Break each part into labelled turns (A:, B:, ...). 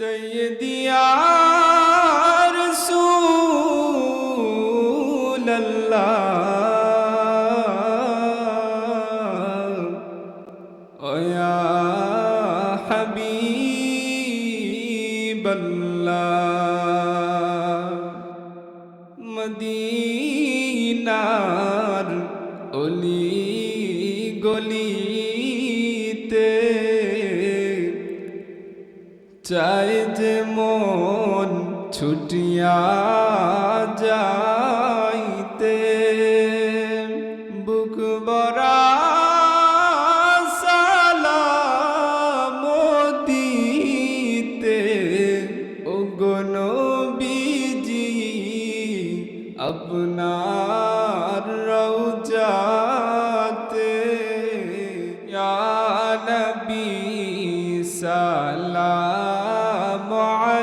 A: সৈদিয়া রসুল ওয়া হাবিব মদিনার অলি চাই যে মন ছুটিয়া যাইতে। বুক বরা সালাম দিতে। ও বিজি আপনার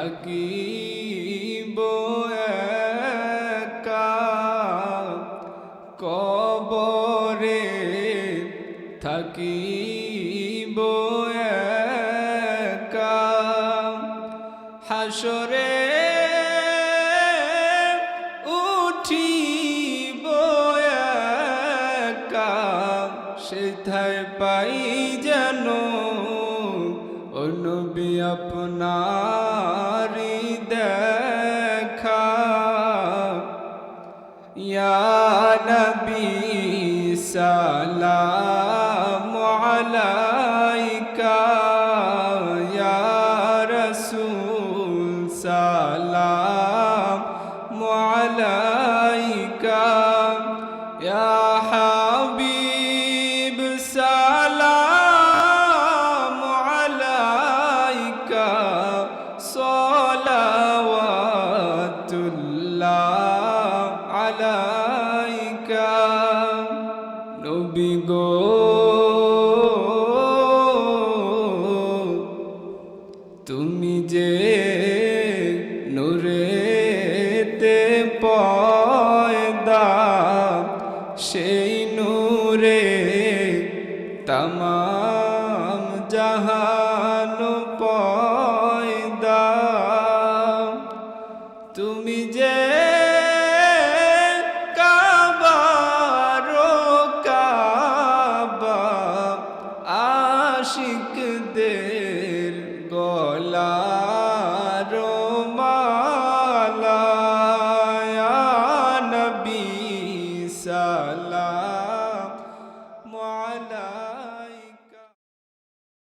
A: থাকিব একা কবরে থাকিব একা হাসরে উঠিব একা সেথায় পাই যেন অনুবি আপনারি দেখা। ইয়া নবী সালাম। তমাম জাহানু পয়দা তুমি যে আশিকদের গলার মালা। নবী সাল